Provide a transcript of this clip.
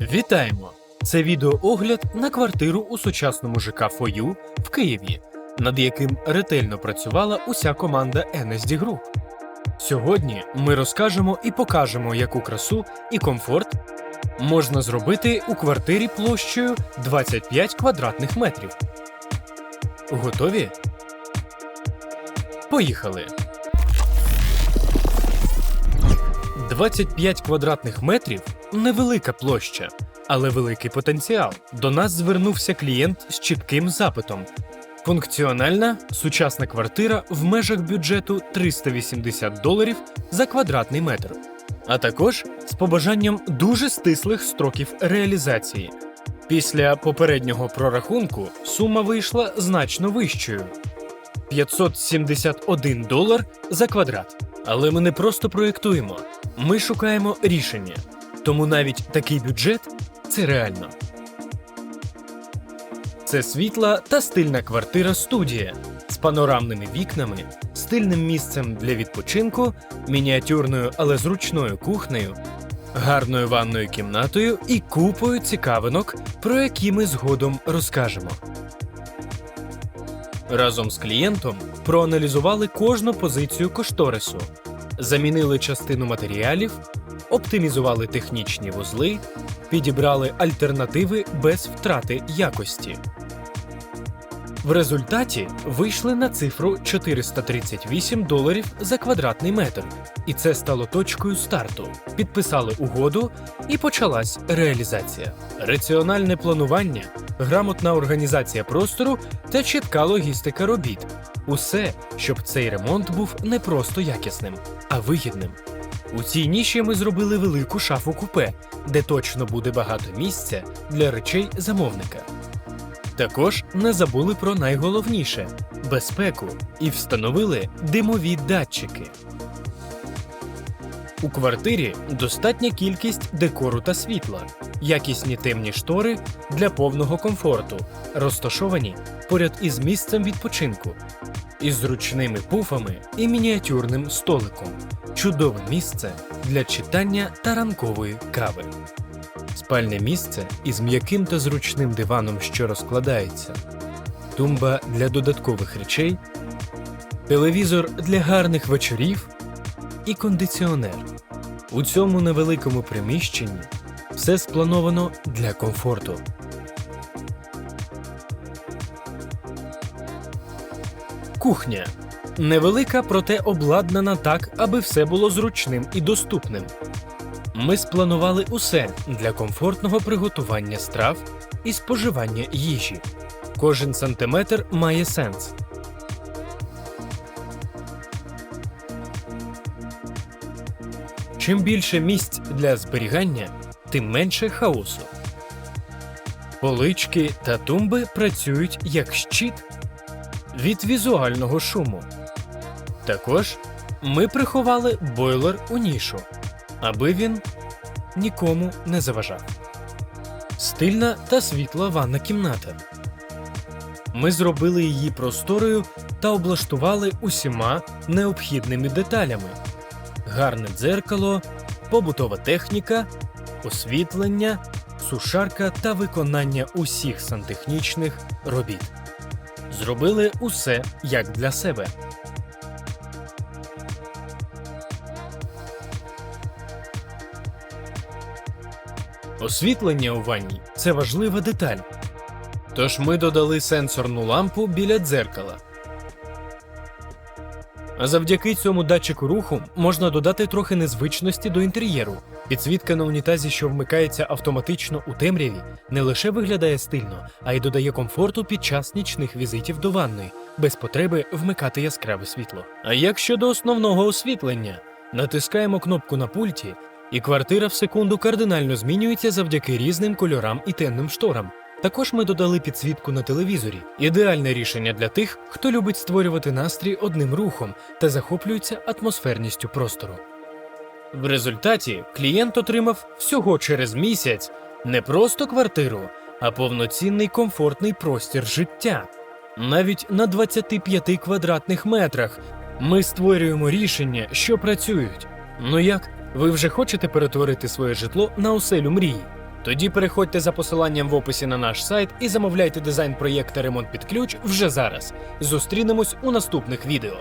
Вітаємо! Це відеоогляд на квартиру у сучасному ЖК Фою в Києві, над яким ретельно працювала уся команда NSD Group. Сьогодні ми розкажемо і покажемо, яку красу і комфорт можна зробити у квартирі площею 25 квадратних метрів. Готові? Поїхали! 25 квадратних метрів невелика площа, але великий потенціал. До нас звернувся клієнт з чітким запитом. Функціональна сучасна квартира в межах бюджету 380 доларів за квадратний метр, а також з побажанням дуже стислих строків реалізації. Після попереднього прорахунку сума вийшла значно вищою 571 долар за квадрат. Але ми не просто проєктуємо, ми шукаємо рішення. Тому навіть такий бюджет це реально. Це світла та стильна квартира студія з панорамними вікнами, стильним місцем для відпочинку, мініатюрною, але зручною кухнею, гарною ванною кімнатою і купою цікавинок, про які ми згодом розкажемо. Разом з клієнтом проаналізували кожну позицію кошторису, замінили частину матеріалів, оптимізували технічні вузли, підібрали альтернативи без втрати якості. В результаті вийшли на цифру 438 доларів за квадратний метр, і це стало точкою старту. Підписали угоду і почалась реалізація. Раціональне планування, грамотна організація простору та чітка логістика робіт. Усе, щоб цей ремонт був не просто якісним, а вигідним. У цій ніші ми зробили велику шафу купе, де точно буде багато місця для речей замовника. Також не забули про найголовніше безпеку і встановили димові датчики. У квартирі достатня кількість декору та світла, якісні темні штори для повного комфорту, розташовані поряд із місцем відпочинку, із зручними пуфами і мініатюрним столиком. Чудове місце для читання та ранкової кави. Спальне місце із м'яким та зручним диваном, що розкладається, тумба для додаткових речей, телевізор для гарних вечорів і кондиціонер. У цьому невеликому приміщенні все сплановано для комфорту. Кухня невелика, проте обладнана так, аби все було зручним і доступним. Ми спланували усе для комфортного приготування страв і споживання їжі. Кожен сантиметр має сенс. Чим більше місць для зберігання, тим менше хаосу. Полички та тумби працюють як щит від візуального шуму. Також ми приховали бойлер у нішу, аби він нікому не заважав. Стильна та світла ванна кімната. Ми зробили її просторою та облаштували усіма необхідними деталями: гарне дзеркало, побутова техніка, освітлення, сушарка та виконання усіх сантехнічних робіт. Зробили усе як для себе. Освітлення у ванні це важлива деталь. Тож ми додали сенсорну лампу біля дзеркала. А завдяки цьому датчику руху можна додати трохи незвичності до інтер'єру. Підсвітка на унітазі, що вмикається автоматично у темряві, не лише виглядає стильно, а й додає комфорту під час нічних візитів до ванної, без потреби вмикати яскраве світло. А як щодо основного освітлення, натискаємо кнопку на пульті, і квартира в секунду кардинально змінюється завдяки різним кольорам і темним шторам. Також ми додали підсвітку на телевізорі. Ідеальне рішення для тих, хто любить створювати настрій одним рухом та захоплюється атмосферністю простору. В результаті клієнт отримав всього через місяць не просто квартиру, а повноцінний комфортний простір життя. Навіть на 25 квадратних метрах ми створюємо рішення, що працюють. Ну як, ви вже хочете перетворити своє житло на оселю мрії? Тоді переходьте за посиланням в описі на наш сайт і замовляйте дизайн проєкта Ремонт під ключ вже зараз. Зустрінемось у наступних відео.